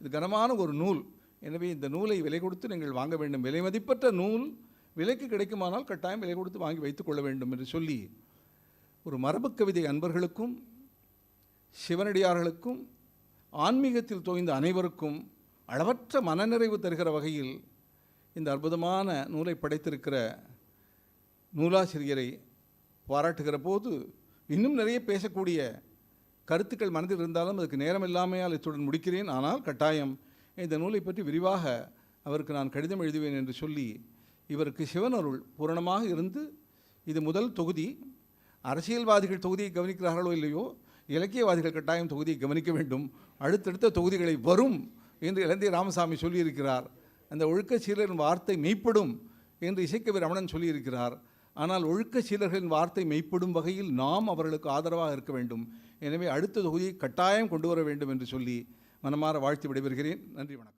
இது கனமான ஒரு நூல். எனவே இந்த நூலை விலை கொடுத்து நீங்கள் வாங்க வேண்டும். விலை மதிப்பற்ற நூல் விலைக்கு கிடைக்குமானால் கட்டாயம் விலை கொடுத்து வாங்கி வைத்துக் கொள்ள வேண்டும் என்று சொல்லி ஒரு மரபுக் கவிதை அன்பர்களுக்கும் சிவனடியார்களுக்கும் ஆன்மீகத்தில் தோய்ந்த அனைவருக்கும் அளவற்ற மனநிறைவு தருகிற வகையில் இந்த அற்புதமான நூலை படைத்திருக்கிற நூலாசிரியரை பாராட்டுகிற போது இன்னும் நிறைய பேசக்கூடிய கருத்துக்கள் மனதில் இருந்தாலும் அதுக்கு நேரம் இல்லாமையால் இத்துடன் முடிக்கிறேன். ஆனால் கட்டாயம் இந்த நூலை பற்றி விரிவாக அவருக்கு நான் கடிதம் எழுதுவேன் என்று சொல்லி இவருக்கு சிவனருள் பூரணமாக இருந்து இது முதல் தொகுதி. அரசியல்வாதிகள் தொகுதியை கவனிக்கிறார்களோ இல்லையோ இலக்கியவாதிகள் கட்டாயம் தொகுதியை கவனிக்க வேண்டும். அடுத்தடுத்த தொகுதிகளை வரும் என்று இளந்திய ராமசாமி சொல்லியிருக்கிறார். அந்த ஒழுக்க சீலரின் வார்த்தை மெய்ப்படும் என்று இசைக்கவி ரமணன் சொல்லியிருக்கிறார். ஆனால் ஒழுக்க சீலர்களின் வார்த்தை மெய்ப்படும் வகையில் நாம் அவர்களுக்கு ஆதரவாக இருக்க வேண்டும். எனவே அடுத்த தொகுதியை கட்டாயம் கொண்டு வர வேண்டும் என்று சொல்லி மனமாற வாழ்த்து விடைபெறுகிறேன். நன்றி வணக்கம்.